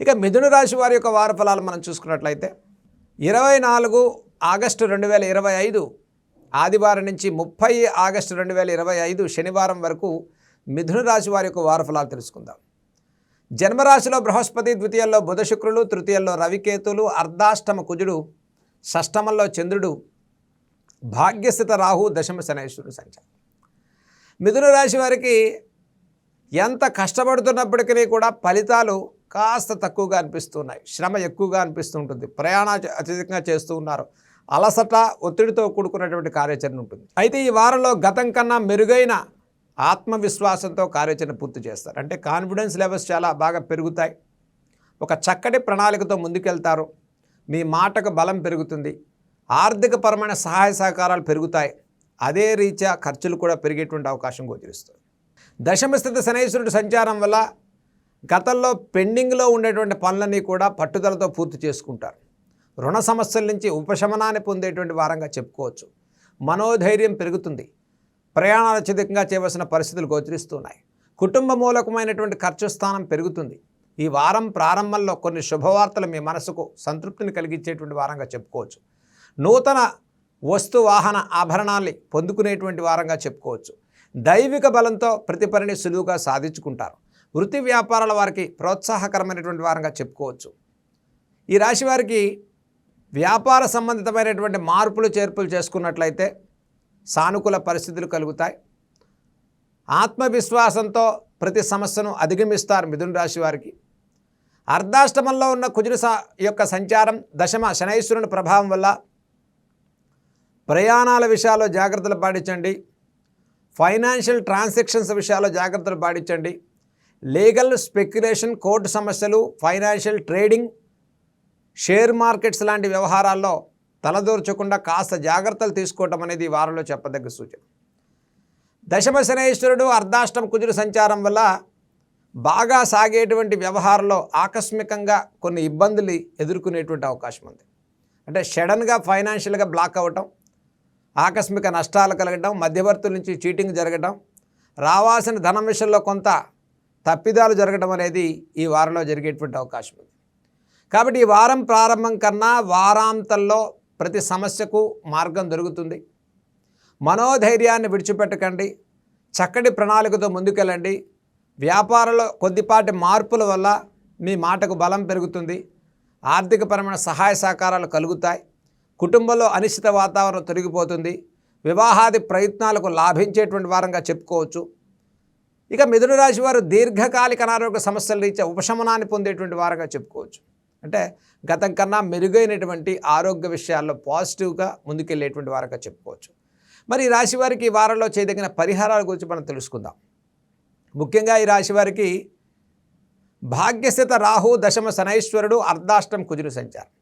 ఇక మిథున రాశి వారి యొక్క వార ఫలాలు మనం చూసుకున్నట్లయితే ఇరవై నాలుగు ఆగస్టు రెండు వేల ఇరవై ఐదు ఆదివారం నుంచి ముప్పై ఆగస్టు రెండు వేల ఇరవై ఐదు శనివారం వరకు మిథున రాశి వారి యొక్క వార ఫలాలు తెలుసుకుందాం జన్మరాశిలో బృహస్పతి ద్వితీయంలో బుధ శుక్రులు తృతీయంలో రవికేతులు అర్ధాష్టమ కుజుడు షష్టమంలో చంద్రుడు భాగ్యస్థిత రాహు దశమ శనేశ్వరుడు సంచారం. మిథున రాశి వారికి ఎంత కష్టపడుతున్నప్పటికీ కూడా ఫలితాలు కాస్త తక్కువగా అనిపిస్తున్నాయి. శ్రమ ఎక్కువగా అనిపిస్తుంటుంది. ప్రయాణ అత్యధికంగా చేస్తూ ఉన్నారు. అలసట ఒత్తిడితో కూడుకున్నటువంటి కార్యాచరణ ఉంటుంది. అయితే ఈ వారంలో గతం కన్నా మెరుగైన ఆత్మవిశ్వాసంతో కార్యాచరణ పూర్తి చేస్తారు. అంటే కాన్ఫిడెన్స్ లెవెల్స్ చాలా బాగా పెరుగుతాయి. ఒక చక్కటి ప్రణాళికతో ముందుకెళ్తారు. మీ మాటకు బలం పెరుగుతుంది. ఆర్థికపరమైన సహాయ సహకారాలు పెరుగుతాయి. అదే రీత్యా ఖర్చులు కూడా పెరిగేటువంటి అవకాశం గోచరిస్తుంది. దశమస్థిత స్థితి సంచారం వల్ల గతంలో పెండింగ్లో ఉండేటువంటి పనులన్నీ కూడా పట్టుదలతో పూర్తి చేసుకుంటారు. రుణ సమస్యల నుంచి ఉపశమనాన్ని పొందేటువంటి వారంగా చెప్పుకోవచ్చు. మనోధైర్యం పెరుగుతుంది. ప్రయాణాలు అత్యధికంగా చేయవలసిన పరిస్థితులు గోచరిస్తున్నాయి. కుటుంబ మూలకమైనటువంటి ఖర్చు స్థానం పెరుగుతుంది. ఈ వారం ప్రారంభంలో కొన్ని శుభవార్తలు మీ మనసుకు సంతృప్తిని కలిగించేటువంటి వారంగా చెప్పుకోవచ్చు. నూతన వస్తు వాహన ఆభరణాల్ని పొందుకునేటువంటి వారంగా చెప్పుకోవచ్చు. దైవిక బలంతో ప్రతి పనిని సులువుగా సాధించుకుంటారు. వృత్తి వ్యాపారాల వారికి ప్రోత్సాహకరమైనటువంటి వారంగా చెప్పుకోవచ్చు. ఈ రాశి వారికి వ్యాపార సంబంధితమైనటువంటి మార్పులు చేర్పులు చేసుకున్నట్లయితే సానుకూల పరిస్థితులు కలుగుతాయి. ఆత్మవిశ్వాసంతో ప్రతి సమస్యను అధిగమిస్తారు మిథున రాశి వారికి. అర్ధాష్టమంలో ఉన్న కుజుడు యొక్క సంచారం దశమ శనైశ్వరుని ప్రభావం వల్ల ప్రయాణాల విషయాల్లో జాగ్రత్తలు పాటించండి. ఫైనాన్షియల్ ట్రాన్సాక్షన్స్ విషయాల్లో జాగ్రత్తలు పాటించండి. లీగల్ స్పెక్యులేషన్ కోర్టు సమస్యలు ఫైనాన్షియల్ ట్రేడింగ్ షేర్ మార్కెట్స్ లాంటి వ్యవహారాల్లో తలదూర్చకుండా కాస్త జాగ్రత్తలు తీసుకోవటం అనేది ఈ వారంలో చెప్పదగ్గ సూచన. దశమ శనేశ్వరుడు అర్ధాష్టమ కుజుడు సంచారం వల్ల బాగా సాగేటువంటి వ్యవహారంలో ఆకస్మికంగా కొన్ని ఇబ్బందులు ఎదుర్కొనేటువంటి అవకాశం ఉంది. అంటే సడన్గా ఫైనాన్షియల్గా బ్లాక్ అవ్వటం ఆకస్మిక నష్టాలు కలగడం మధ్యవర్తుల నుంచి చీటింగ్ జరగడం రావాల్సిన ధనం విషయంలో కొంత తప్పిదాలు జరగడం అనేది ఈ వారంలో జరిగేటువంటి అవకాశం ఉంది. కాబట్టి ఈ వారం ప్రారంభం కన్నా వారాంతంలో ప్రతి సమస్యకు మార్గం దొరుకుతుంది. మనోధైర్యాన్ని విడిచిపెట్టకండి. చక్కటి ప్రణాళికతో ముందుకెళ్ళండి. వ్యాపారంలో కొద్దిపాటి మార్పుల వల్ల మీ మాటకు బలం పెరుగుతుంది. ఆర్థికపరమైన సహాయ సహకారాలు కలుగుతాయి. కుటుంబంలో అనిశ్చిత వాతావరణం తొలగిపోతుంది. వివాహాది ప్రయత్నాలకు లాభించేటువంటి వారంగా చెప్పుకోవచ్చు. ఇక మిథున రాశి వారు దీర్ఘకాలిక అనారోగ్య సమస్యల రీత్యా ఉపశమనాన్ని పొందేటువంటి వారంగా చెప్పుకోవచ్చు. అంటే గతం కన్నా మెరుగైనటువంటి ఆరోగ్య విషయాల్లో పాజిటివ్గా ముందుకెళ్ళేటువంటి వారంగా చెప్పుకోవచ్చు. మరి ఈ రాశి వారికి ఈ వారంలో చేయదగిన పరిహారాల గురించి మనం తెలుసుకుందాం. ముఖ్యంగా ఈ రాశి వారికి భాగ్యస్థిత రాహు దశమ శనైశ్వరుడు అర్ధాష్టం కుజుని సంచారం.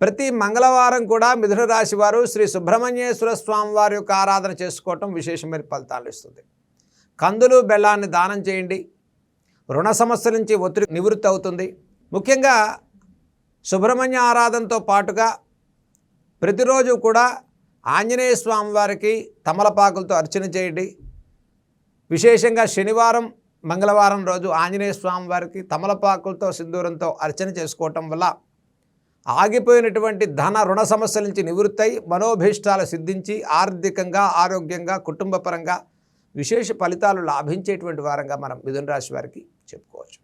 ప్రతి మంగళవారం కూడా మిథున రాశి వారు శ్రీ సుబ్రహ్మణ్యేశ్వర స్వామి వారి యొక్క ఆరాధన చేసుకోవటం విశేషమైన ఫలితాలు ఇస్తుంది. కందులు బెల్లాన్ని దానం చేయండి. రుణ సమస్య నుంచి ఒత్తిడి నివృత్తి అవుతుంది. ముఖ్యంగా సుబ్రహ్మణ్య ఆరాధనతో పాటుగా ప్రతిరోజు కూడా ఆంజనేయ స్వామి వారికి తమలపాకులతో అర్చన చేయండి. విశేషంగా శనివారం మంగళవారం రోజు ఆంజనేయ స్వామివారికి తమలపాకులతో సింధూరంతో అర్చన చేసుకోవటం వల్ల ఆగిపోయినటువంటి ధన రుణ సమస్యల నుంచి నివృత్తై మనోభీష్టాలు సిద్ధించి ఆర్థికంగా ఆరోగ్యంగా కుటుంబపరంగా విశేష ఫలితాలు లాభించేటువంటి వారంగా మనం మిథున రాశి వారికి చెప్పుకోవచ్చు.